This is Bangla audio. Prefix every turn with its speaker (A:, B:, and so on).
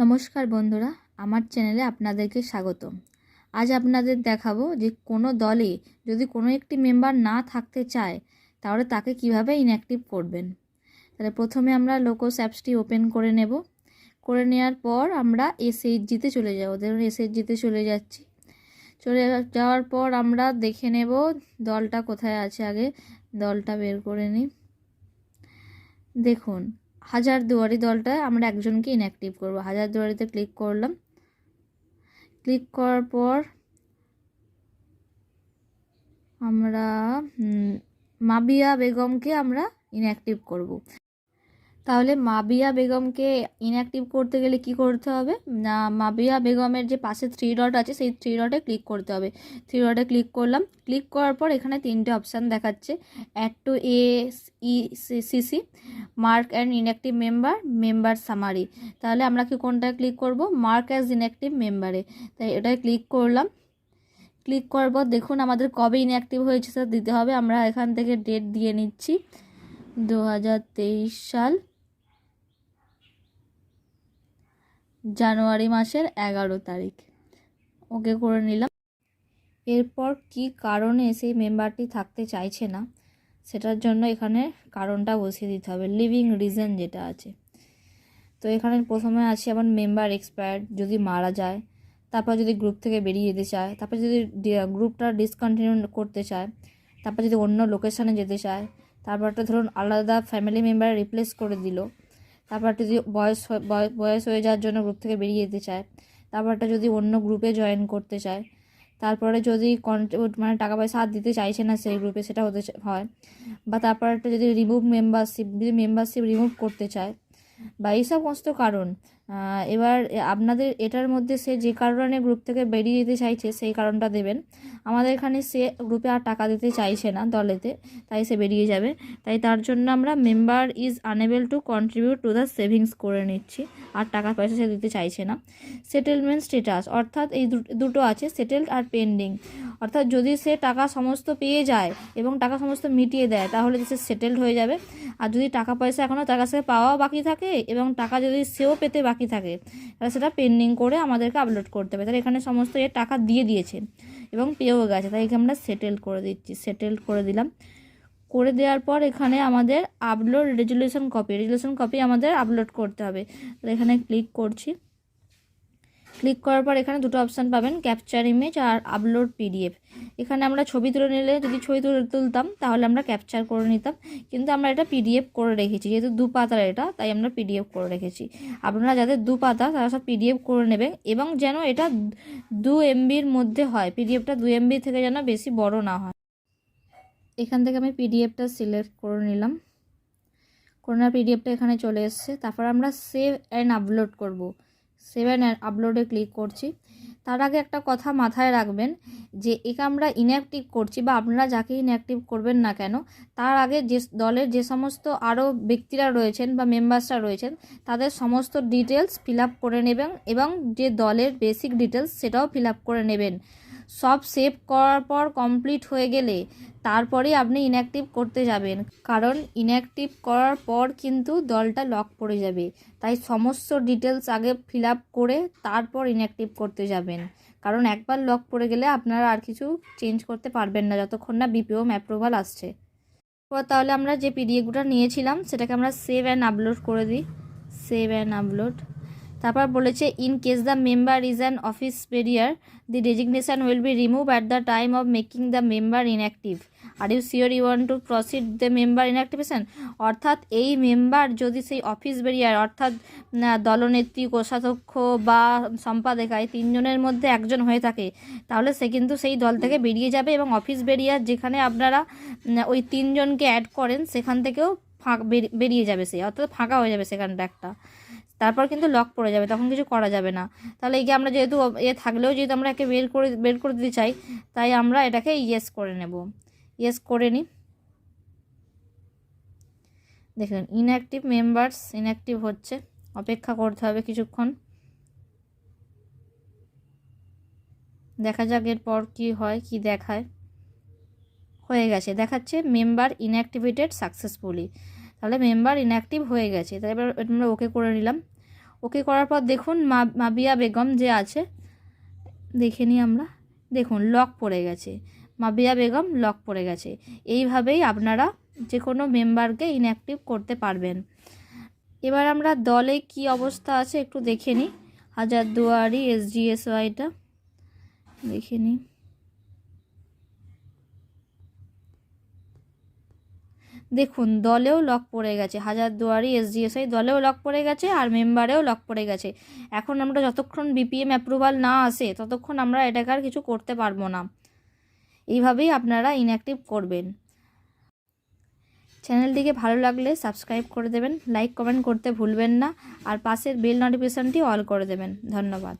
A: নমস্কার বন্ধুরা, আমার চ্যানেলে আপনাদেরকে স্বাগত আজ আপনাদের দেখাবো যে কোনো দলে যদি কোনো একটি মেম্বার না থাকতে চায়, তাহলে তাকে কীভাবে ইনঅ্যাক্টিভ করবেন? তাহলে প্রথমে আমরা লোকোস অ্যাপসটি ওপেন করে নেব। করে নেওয়ার পর আমরা এসএইচজিতে চলে যাব। ধরুন এসএইচজিতে চলে যাচ্ছি। চলে যাওয়ার পর আমরা দেখে নেব দলটা কোথায় আছে আগে। দলটা বের করে নিই। দেখুন হাজার দুয়ারি দলটায় আমরা একজনকে ইনঅ্যাক্টিভ করব। হাজার দুয়ারিতে ক্লিক করলাম। ক্লিক করার পর আমরা মাবিয়া বেগমকে আমরা ইনঅ্যাক্টিভ করব। তাহলে মাবিয়া বেগমকে ইনঅ্যাক্টিভ করতে গেলে কি করতে হবে? না, মাবিয়া বেগমের যে পাশে থ্রি ডট আছে, সেই থ্রি ডটে ক্লিক করতে হবে। থ্রি ডটে ক্লিক করলাম। ক্লিক করার পর এখানে তিনটে অপশান দেখাচ্ছে। Add to A E CC mark and inactive member member summary তাহলে আমরা কি কোনটায় ক্লিক করব? মার্ক অ্যাজ ইনঅ্যাক্টিভ মেম্বারে তাই এটায় ক্লিক করলাম। ক্লিক করার পর দেখুন আমাদের কবে ইনঅ্যাক্টিভ হয়েছে, সেটা দিতে হবে। আমরা এখান থেকে ডেট দিয়ে নিচ্ছি। দু হাজার তেইশ সাল। জানুয়ারি মাসের এগারো তারিখ। ওকে করে নিলাম। এরপর কি কারণে সেই মেম্বারটি থাকতে চাইছে না, সেটার জন্য এখানে কারণটা বসিয়ে দিতে হবে। লিভিং রিজন যেটা আছে। তো এখানে প্রথমে আছে আমার মেম্বার এক্সপায়ার্ড যদি মারা যায়, তারপর যদি গ্রুপ থেকে বেরিয়ে যেতে চায়, তারপর যদি গ্রুপটা ডিসকন্টিনিউ করতে চায়, তারপর যদি অন্য লোকেশানে যেতে চায় তারপর তারপরটা ধরুন আলাদা ফ্যামিলি মেম্বার রিপ্লেস করে দিল তারপরটা যদি বয়স বয়- বয়স হয়ে যাওয়ার জন্য গ্রুপ থেকে বেরিয়ে যেতে চায় তারপরটা যদি অন্য গ্রুপে জয়েন করতে চায়, তারপরে যদি মানে টাকা পয়সা হাত দিতে চাইছে না সেই গ্রুপে সেটা হতে হয়। বা তারপর একটা যদি রিমুভ মেম্বারশিপ যদি মেম্বারশিপ রিমুভ করতে চায়, বা এইসব সমস্ত কারণ এবার আপনাদের এটার মধ্যে সে যে কারণে গ্রুপ থেকে বেরিয়ে যেতে চাইছে, সেই কারণটা দেবেন। আমাদের এখানে সে গ্রুপে আর টাকা দিতে চাইছে না দলেতে, তাই সে বেরিয়ে যাবে। তাই তার জন্য আমরা member is unable to contribute to the savings করে নিচ্ছি, আর টাকা পয়সা সে দিতে চাইছে না। সেটেলমেন্ট স্টেটাস অর্থাৎ এই দুটো আছে সেটেলড আর পেন্ডিং অর্থাৎ যদি সে টাকা সমস্ত পেয়ে যায় এবং টাকা সমস্ত মিটিয়ে দেয়, তাহলে সে সেটেলড হয়ে যাবে। আর যদি টাকা পয়সা এখনও তার কাছে পাওয়াও বাকি থাকে এবং টাকা যদি সেও পেতে বাকি থাকে। তাহলে সেটা পেন্ডিং করে আমাদেরকে আপলোড করতে হবে। তাহলে এখানে সমস্ত এর টাকা দিয়ে দিয়েছে এবং পেয়েও গেছে। তাই একে আমরা সেটেল করে দিচ্ছি। সেটেল করে দিলাম। করে দেওয়ার পর এখানে আমাদের upload resolution copy resolution copy আমাদের আপলোড করতে হবে। তাহলে এখানে ক্লিক করছি। ক্লিক করার পর এখানে দুটো অপশান পাবেন ক্যাপচার ইমেজ আর আপলোড পিডিএফ এখানে আমরা ছবি তুলে নিলে, যদি ছবি তুলে, তুলতাম, তাহলে আমরা ক্যাপচার করে নিতাম। কিন্তু আমরা এটা পিডিএফ করে রেখেছি, যেহেতু দু পাতার এটা, তাই আমরা পিডিএফ করে রেখেছি। আপনারা যাদের দু পাতা, তারা সব পিডিএফ করে নেবেন এবং যেন এটা দু এমবির মধ্যে হয় পিডিএফটা দু এমবি থেকে যেন বেশি বড় না হয়। এখান থেকে আমি পিডিএফটা সিলেক্ট করে নিলাম। করোনা পিডিএফটা এখানে চলে এসছে। তারপর আমরা সেভ অ্যান্ড আপলোড করব। সেভ অ্যান্ড আপলোডে ক্লিক করছি। তার আগে একটা কথা মাথায় রাখবেন যে, একে আমরা ইনঅ্যাক্টিভ করছি বা আপনারা যাকে ইনঅ্যাক্টিভ করবেন না কেন, তার আগে যে দলের যে সমস্ত আরও ব্যক্তিরা রয়েছেন বা মেম্বার্সরা রয়েছেন, তাদের সমস্ত ডিটেলস ফিল করে নেবেন এবং যে দলের বেসিক ডিটেলস সেটাও ফিল করে নেবেন। সব সেভ করার পর কমপ্লিট হয়ে গেলে তারপরেই আপনি ইনঅ্যাক্টিভ করতে যাবেন। কারণ ইনঅ্যাক্টিভ করার পর কিন্তু দলটা লক পড়ে যাবে। তাই সমস্ত ডিটেলস আগে ফিল আপ করে তারপর ইনঅ্যাক্টিভ করতে যাবেন। কারণ একবার লক পড়ে গেলে আপনারা আর কিছু চেঞ্জ করতে পারবেন না যতক্ষণ না বিপিও অ্যাপ্রুভাল আসছে। এবার তাহলে আমরা যে পিডিএফটা নিয়েছিলাম, সেটাকে আমরা সেভ অ্যান্ড আপলোড করে দিই। সেভ অ্যান্ড আপলোড তারপর বলেছে in case the member is an office bearer the designation will be remove at the time of making the member inactive are you sure you want to proceed the member inactivation অর্থাৎ এই মেম্বার যদি সেই অফিস বেরিয়ার অর্থাৎ দলনেত্রী, কোষাধ্যক্ষ বা সম্পাদিকা এই তিনজনের মধ্যে একজন হয়ে থাকে, তাহলে সে কিন্তু সেই দল থেকে বেরিয়ে যাবে এবং অফিস বেরিয়ার যেখানে আপনারা ওই তিনজনকে অ্যাড করেন, সেখান থেকেও ফাঁক বেরিয়ে যাবে সে, অর্থাৎ ফাঁকা হয়ে যাবে সেখানটা একটা। তারপর কিন্তু লক পড়ে যাবে, তখন কিছু করা যাবে না। তাহলে একে আমরা যেহেতু এ থাকলেও যেহেতু আমরা একে বের করে বের করে দিতে চাই, তাই আমরা এটাকে ইয়েস করে নেব। ইয়েস করে নিই দেখলেন ইনঅ্যাক্টিভ মেম্বার্স ইনঅ্যাক্টিভ হচ্ছে। অপেক্ষা করতে হবে কিছুক্ষণ। দেখা যাক এরপর কি হয়, কি দেখায়। হয়ে গেছে, দেখাচ্ছে মেম্বার ইনঅ্যাক্টিভেটেড সাকসেসফুলি তাহলে মেম্বার ইনঅ্যাক্টিভ হয়ে গেছে। তাই এবার আমরা ওকে করে নিলাম। ওকে করার পর দেখুন মা, মাবিয়া বেগম যে আছে, দেখে নিই আমরা। দেখুন লক পড়ে গেছে। মাবিয়া বেগম লক পড়ে গেছে। এইভাবেই আপনারা যে কোনো মেম্বারকে ইনঅ্যাক্টিভ করতে পারবেন। এবার আমরা দলে কি অবস্থা আছে একটু দেখে নিই। হাজারদুয়ারি এসজিএসওয়াইটা দেখে নিই। দেখুন, দলেও লক পড়ে গেছে। হাজারদুয়ারি এসজিএসআই দলেও লক পড়ে গেছে আর মেম্বারেও লক পড়ে গেছে। এখন আমরা যতক্ষণ বিপিএম অ্যাপ্রুভাল না আসে, ততক্ষণ আমরা এটাকে আর কিছু করতে পারব না। এইভাবেই আপনারা ইনঅ্যাক্টিভ করবেন। চ্যানেলটিকে ভালো লাগলে সাবস্ক্রাইব করে দেবেন লাইক কমেন্ট করতে ভুলবেন না, আর পাশের বেল নোটিফিকেশানটি অল করে দেবেন। ধন্যবাদ।